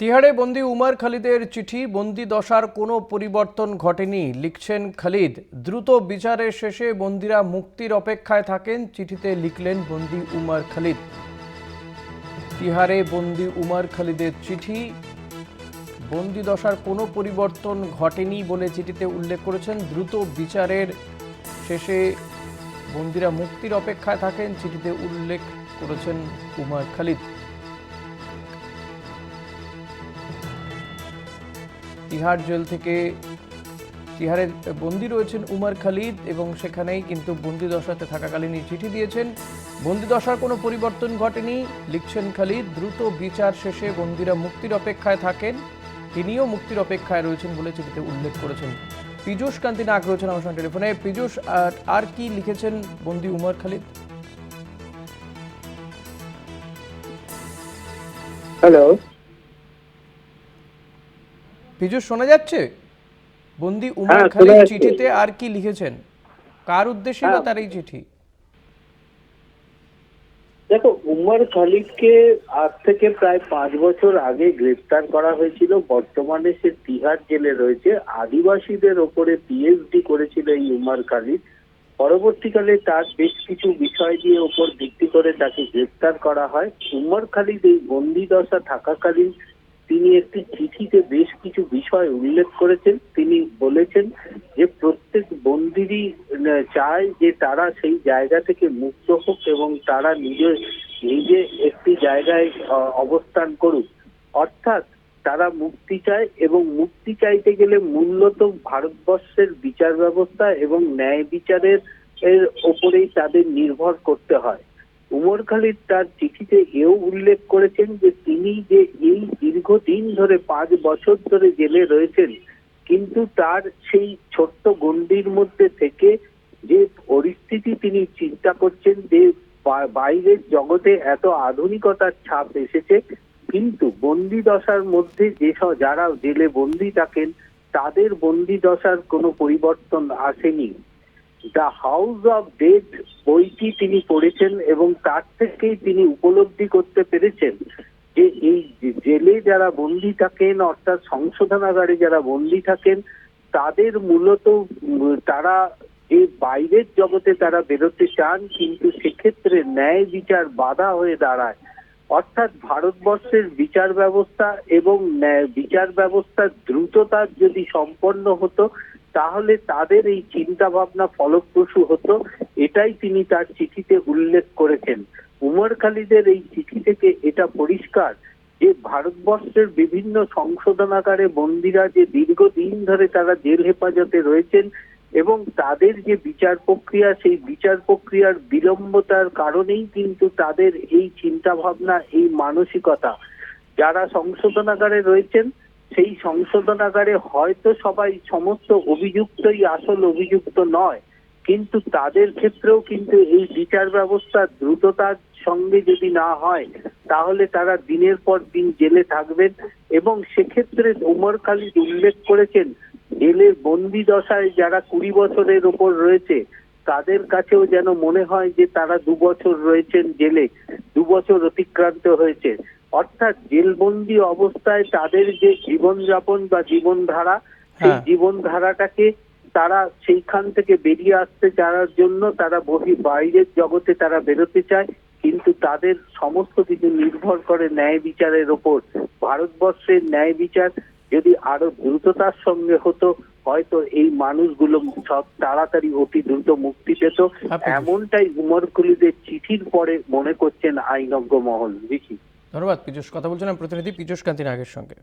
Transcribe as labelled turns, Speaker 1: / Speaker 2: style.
Speaker 1: তিহাড়ে বন্দি উমার খালিদের চিঠি, বন্দি দশার কোনো পরিবর্তন ঘটেনি, লিখছেন খালিদ। দ্রুত বিচারের শেষে বন্দিরা মুক্তির অপেক্ষায় থাকেন, চিঠিতে লিখলেন বন্দি উমার খালিদ। তিহারে বন্দি উমার খালিদের চিঠি, বন্দি দশার কোনো পরিবর্তন ঘটেনি বলে চিঠিতে উল্লেখ করেছেন। দ্রুত বিচারের শেষে বন্দিরা মুক্তির অপেক্ষায় থাকেন, চিঠিতে উল্লেখ করেছেন উমার খালিদ। তিহার জেল থেকে তিহারে বন্দি রয়েছেন উমার খালিদ এবং সেখানেই কিন্তু বন্দি দশাতে থাকাকালীন এই চিঠি দিয়েছেন। বন্দি দশার কোনো পরিবর্তন ঘটেনি, লিখছেন খালিদ, দ্রুত বিচার শেষে বন্দিরা মুক্তির অপেক্ষায় থাকেন, তিনিও মুক্তির অপেক্ষায় রয়েছেন বলে চিঠিতে উল্লেখ করেছেন। পীযূষ কান্তি নাগ রয়েছেন আমার সঙ্গে টেলিফোনে। পীযূষ আর কি লিখেছেন বন্দি উমর খালিদ?
Speaker 2: হ্যালো।
Speaker 1: পীযূষ শোনা যাচ্ছে? বন্দি উমর
Speaker 2: হ্যাঁ,
Speaker 1: খালিদ চিঠিতে আর কি লিখেছেন? কার উদ্দেশ্যে বা
Speaker 2: হ্যাঁ।
Speaker 1: তার এই চিঠি?
Speaker 2: দেখো উমর খালিদকে আজ থেকে প্রায় পাঁচ বছর আগে গ্রেফতার করা হয়েছিল। বর্তমানে সে তিহার জেলে রয়েছে। আদিবাসীদের ওপরে পিএইচডি করেছিল এই উমর খালিদ। পরবর্তীকালে তার বেশ কিছু বিষয় দিয়ে ওপর ভিত্তি করে তাকে গ্রেফতার করা হয়। উমর খালিদ এই বন্দি দশা থাকাকালীন তিনি একটি চিঠিতে বেশ কিছু বিষয় উল্লেখ করেছেন। তিনি বলেছেন যে, প্রত্যেক বন্দিরই চায় যে তারা সেই জায়গা থেকে মুক্ত হোক এবং তারা নিজে নিজে একটি জায়গায় অবস্থান করুক। অর্থাৎ তারা মুক্তি চায় এবং মুক্তি চাইতে গেলে মূলত ভারতবর্ষের বিচার ব্যবস্থা এবং ন্যায় বিচারের, এর ওপরেই তাদের নির্ভর করতে হয়। উমর খালিদ তার চিঠিতে এও উল্লেখ করেছেন যে তিনি যে এই দীর্ঘদিন ধরে পাঁচ বছর ধরে জেলে রয়েছেন, কিন্তু তার সেই ছোট্ট গণ্ডির মধ্যে থেকে যে পরিস্থিতি তিনি চিন্তা করছেন যে বাইরের জগতে এত আধুনিকতার ছাপ এসেছে, কিন্তু বন্দি দশার মধ্যে যেসব যারা জেলে বন্দি থাকেন, তাদের বন্দি দশার কোনো পরিবর্তন আসেনি। দ্য হাউস অফ ডেথ বইটি তিনি পড়েছেন এবং তার থেকেই তিনি উপলব্ধি করতে পেরেছেন যে এই জেলে যারা বন্দি থাকেন, অর্থাৎ সংশোধনাগারে যারা বন্দি থাকেন, তাদের মূলত, তারা যে বাইরের জগতে তারা বেরোতে চান, কিন্তু সেক্ষেত্রে ন্যায় বিচার বাধা হয়ে দাঁড়ায়। অর্থাৎ ভারতবর্ষের বিচার ব্যবস্থা এবং বিচার ব্যবস্থার দ্রুততা যদি সম্পন্ন হতো তাহলে তাদের এই চিন্তা ভাবনা ফলপ্রসূ হতো, এটাই তিনি তার চিঠিতে উল্লেখ করেছেন। উমর খালিদের এই চিঠি থেকে এটা পরিষ্কার যে ভারতবর্ষের বিভিন্ন সংশোধনাগারে বন্দিরা যে দীর্ঘদিন ধরে তারা জেল হেফাজতে রয়েছেন এবং তাদের যে বিচার প্রক্রিয়া, সেই বিচার প্রক্রিয়ার বিলম্বতার কারণেই কিন্তু তাদের এই চিন্তা ভাবনা এই মানসিকতা। যারা সংশোধনাগারে রয়েছেন সেই সংশোধনাগারে হয়তো সবাই সমস্ত অভিযুক্তই আসল অভিযুক্ত নয়, কিন্তু তাদের ক্ষেত্রেও কিন্তু এই বিচার ব্যবস্থা দ্রুততার সঙ্গে যদি না হয়, তাহলে তারা দিনের পর দিন জেলে থাকবেন এবং সেক্ষেত্রে ওমর খালিদ উল্লেখ করেছেন, জেলের বন্দি দশায় যারা কুড়ি বছরের ওপর রয়েছে, তাদের কাছেও যেন মনে হয় যে তারা দু বছর রয়েছেন জেলে, দু বছর অতিক্রান্ত হয়েছে। অর্থাৎ জেলবন্দি অবস্থায় তাদের যে জীবনযাপন বা জীবনধারা সেই
Speaker 1: হ্যাঁ।
Speaker 2: জীবনধারাটাকে তারা সেইখান থেকে বেরিয়ে আসতে চাওয়ার জন্য তারা বহি বাইরের জগতে তারা বেরোতে চায়। কিন্তু তাদের সমস্ত কিছু নির্ভর করে ন্যায় বিচারের ওপর। ভারতবর্ষের ন্যায় বিচার যদি আরও দ্রুততার সঙ্গে হতো হয়তো এই মানুষগুলো সব তাড়াতাড়ি অতি দ্রুত মুক্তি পেত। এমনটাই উমর খুলিদের চিঠির পরে মনে করছেন আইনজ্ঞ মহল দেখি
Speaker 1: ধন্যবাদ পীযুষ। কথা বলছিলাম প্রতিনিধি পীযুষ কান্তি নাগের সঙ্গে।